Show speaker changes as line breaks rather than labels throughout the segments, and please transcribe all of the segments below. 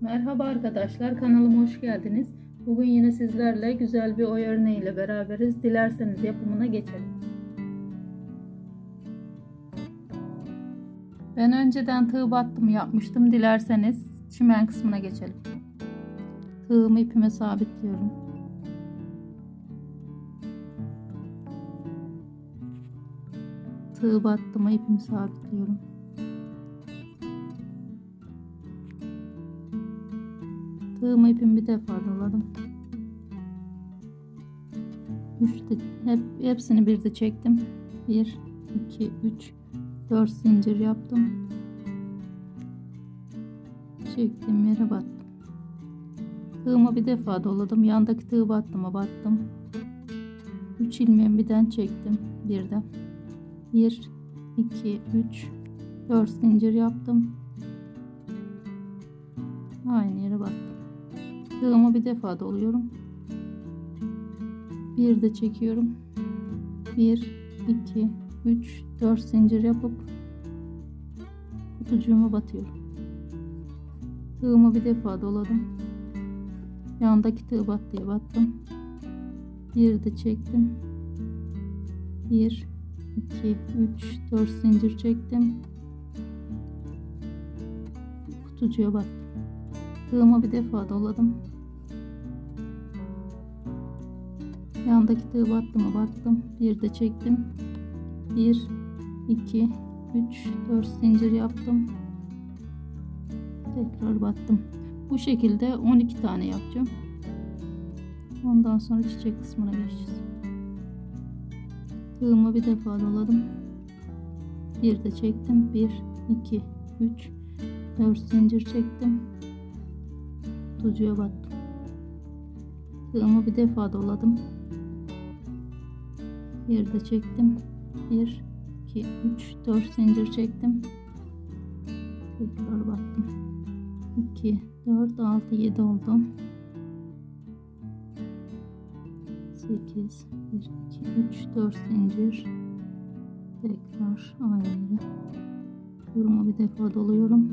Merhaba arkadaşlar kanalıma hoş geldiniz. Bugün yine sizlerle güzel bir oy örneğiyle beraberiz. Dilerseniz yapımına geçelim. Ben önceden tığ battımı yapmıştım. Dilerseniz çimen kısmına geçelim. Tığımı ipime sabitliyorum. Tığ battımı ipimi sabitliyorum. Tığımı ipimi bir defa doladım. Üçte, hep, hepsini bir de çektim. 1, 2, 3, 4 zincir yaptım. Çektim yere battım. Tığımı bir defa doladım. Yandaki tığ battıma battım. 3 ilmeğimi birden çektim. Birden. 1, 2, 3, 4 zincir yaptım. Aynı yere battım. Tığımı bir defa doluyorum. Bir de çekiyorum. 1, 2, 3, 4 zincir yapıp kutucuğuma batıyorum. Tığımı bir defa doladım. Yandaki tığ battıya battım. Bir de çektim. 1, 2, 3, 4 zincir çektim. Kutucuğa battım. Tığımı bir defa doladım. Yandaki tığ battımı battım. Bir de çektim. 1, 2, 3, 4 zincir yaptım. Tekrar battım. Bu şekilde 12 tane yapacağım. Ondan sonra çiçek kısmına geçeceğiz. Tığımı bir defa doladım. Bir de çektim. 1, 2, 3, 4 zincir çektim. Tucuya battım. Tığımı bir defa doladım. Bir de çektim. 1, 2, 3, 4 zincir çektim. Tekrar battım. 2, 4, 6, 7 oldu. 8, 1, 2, 3, 4 zincir. Tekrar aynı yere. Tığımı bir defa doluyorum.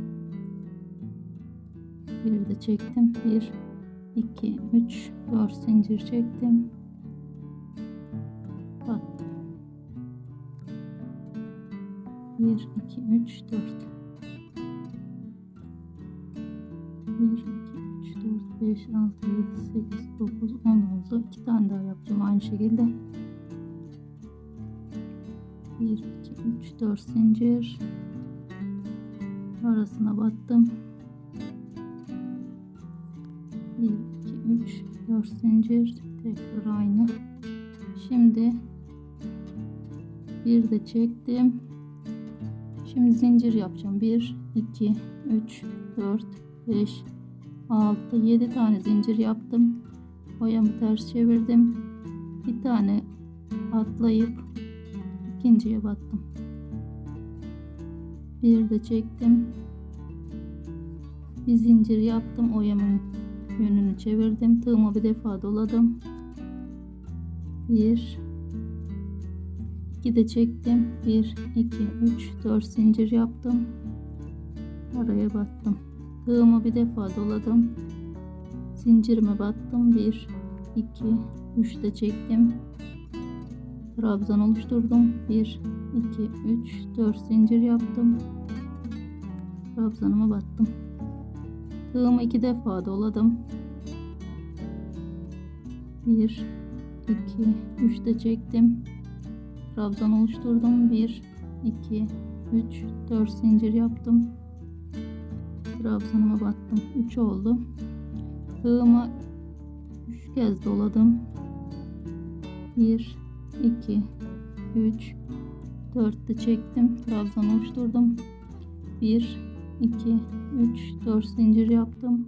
Bir de çektim. 1, 2, 3, 4 zincir çektim. Battım. 1, 2, 3, 4. 1, 2, 3, 4, 5, 6, 7, 8, 9, 10 oldu. 2 tane daha yapacağım aynı şekilde. 1, 2, 3, 4 zincir. Arasına battım. 1, 2, 3, 4 zincir. Tekrar aynı. Şimdi bir de çektim. Şimdi zincir yapacağım. 1 2 3 4 5 6 7 tane zincir yaptım. Boyamı ters çevirdim. Bir tane atlayıp ikinciye battım. Bir de çektim. Bir zincir yaptım. Oyamın yönünü çevirdim. Tığımı bir defa doladım. 1 gide çektim. 1 2 3 4 zincir yaptım. Araya battım tığımı bir defa doladım. Zincirime battım. 1 2 3 de çektim. Trabzan oluşturdum. 1 2 3 4 zincir yaptım. Trabzanıma battım. Tığımı iki defa doladım. 1 2 3 de çektim. Trabzan oluşturdum. 1 2 3 4 zincir yaptım. Trabzanıma battım. 3 oldu. Tığımı 3 kez doladım. 1 2 3 4 de çektim. Trabzan oluşturdum. 1 2 3 4 zincir yaptım.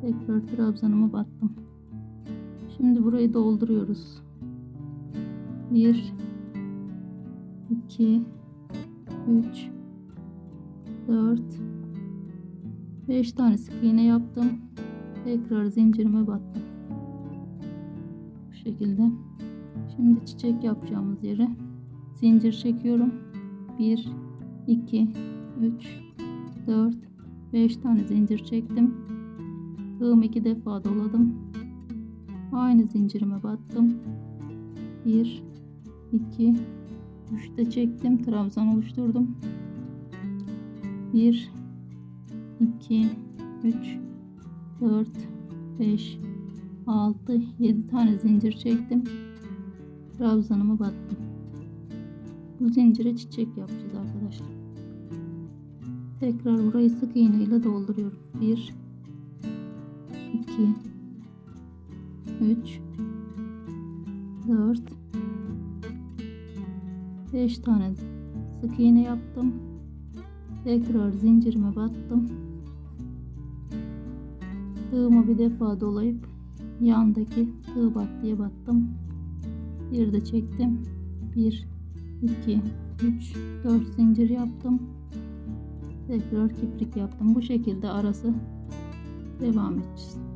Tekrar trabzanıma battım. Şimdi burayı dolduruyoruz. 1 2 3 4 5 tane sık iğne yaptım. Tekrar zincirime battım. Bu şekilde. Şimdi çiçek yapacağımız yere zincir çekiyorum. 1 2 3 4 5 tane zincir çektim. Tığımı iki defa doladım. Aynı zincirime battım. 1 2 3 de çektim. Trabzan oluşturdum. 1 2 3 4 5 6 7 tane zincir çektim. Trabzanımı battım. Bu zincire çiçek yapacağız arkadaşlar. Tekrar burayı sık iğne ile dolduruyorum. 1 2 3 4 5 tane sık iğne yaptım. Tekrar zincirime battım. Tığımı bir defa dolayıp yandaki tığ battıya battım. Bir de çektim. 1 2 3 4 zincir yaptım. Tekrar kiprik yaptım. Bu şekilde arası devam edeceğiz.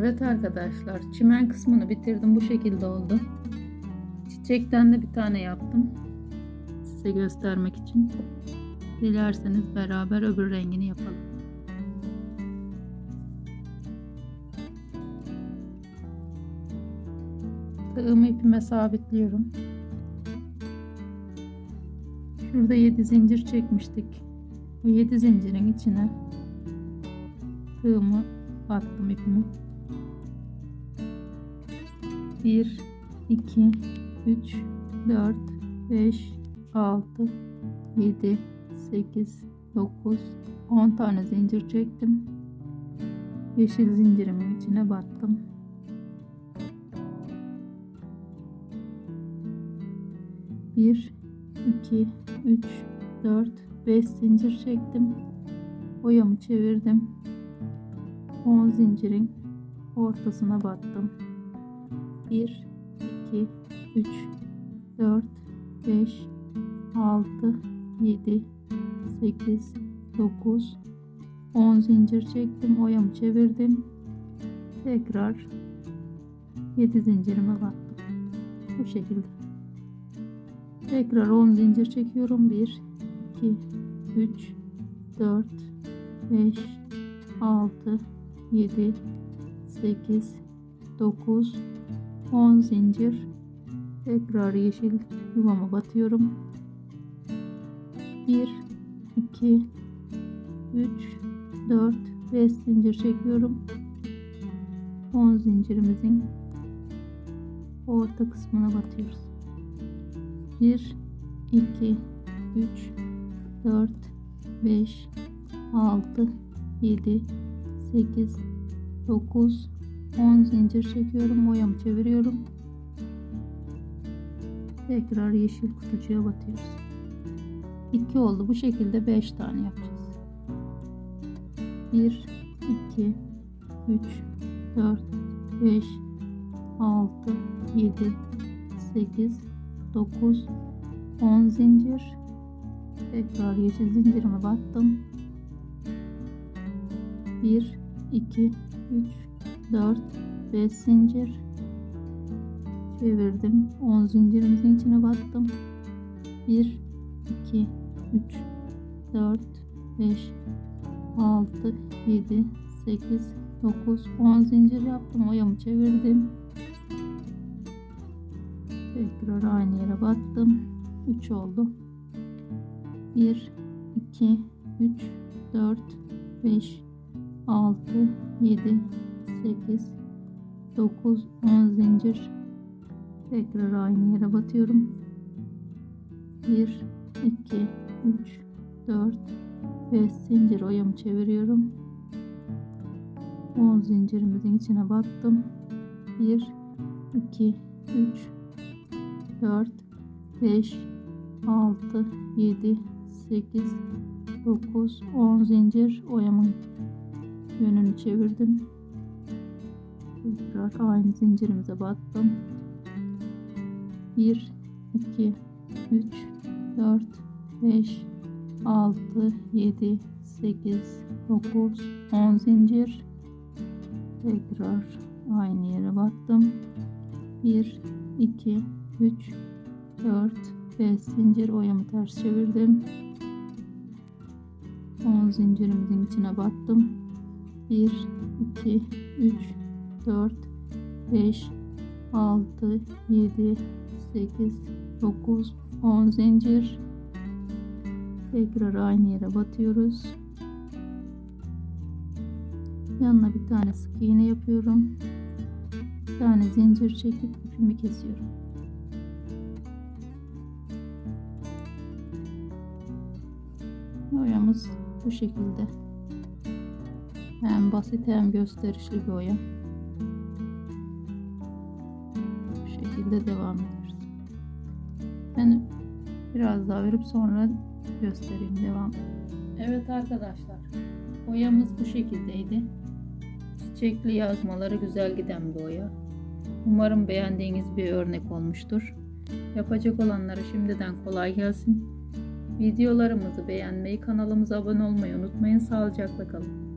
Evet arkadaşlar çimen kısmını bitirdim bu şekilde oldu. Çiçekten de bir tane yaptım. Size göstermek için. Dilerseniz beraber öbür rengini yapalım. Tığımı ipime sabitliyorum. Şurada 7 zincir çekmiştik. Bu 7 zincirin içine tığımı battım ipimi. 1 2 3 4 5 6 7 8 9 10 tane zincir çektim. Yeşil zincirimin içine battım. Bir, iki, üç, dört, beş zincir çektim. Oyamı çevirdim. 10 zincirin ortasına battım. 1 2 3 4 5 6 7 8 9 10 zincir çektim oyamı çevirdim. Tekrar 7 zincirime battım. Bu şekilde. Tekrar 10 zincir çekiyorum. 1 2 3 4 5 6 7 8 9 10 zincir tekrar yeşil yuvama batıyorum. 1 2 3 4 5 zincir çekiyorum. 10 zincirimizin orta kısmına batıyoruz. 1 2 3 4 5 6 7 8 9 10 zincir çekiyorum boyamı çeviriyorum. Tekrar yeşil kutucuğa batıyoruz. 2 oldu bu şekilde 5 tane yapacağız. 1 2 3 4 5 6 7 8 9 10 zincir. Tekrar yeşil zincirime battım. 1 2 3 4 5 zincir. Çevirdim. 10 zincirimizin içine battım. 1 2 3 4 5 6 7 8 9 10 zincir yaptım. Oyamı çevirdim. Tekrar aynı yere battım. 3 oldu. 1 2 3 4 5 6 7 8 9 10 zincir. Tekrar aynı yere batıyorum. 1 2 3 4 5 zincir oyamı çeviriyorum. 10 zincirimizin içine battım. 1 2 3 4 5 6 7 8 9 10 zincir oyamın yönünü çevirdim tekrar aynı zincirimize battım 1 2 3 4 5 6 7 8 9 10 zincir. Tekrar aynı yere battım 1 2 3 4 5 zincir. Oyamı ters çevirdim. 10 zincirimizin içine battım 1 2 3 4 5 6 7 8 9 10 zincir. Tekrar aynı yere batıyoruz. Yanına bir tane sık iğne yapıyorum. Bir tane zincir çekip ipimi kesiyorum. Oyamız bu şekilde. Hem basit hem gösterişli bir oya şekilde devam ediyoruz. Ben biraz daha verip sonra göstereyim devam. Evet arkadaşlar oyamız bu şekildeydi. Çiçekli yazmaları güzel giden bir oya. Umarım beğendiğiniz bir örnek olmuştur. Yapacak olanlara şimdiden kolay gelsin. Videolarımızı beğenmeyi, kanalımıza abone olmayı unutmayın. Sağlıcakla kalın.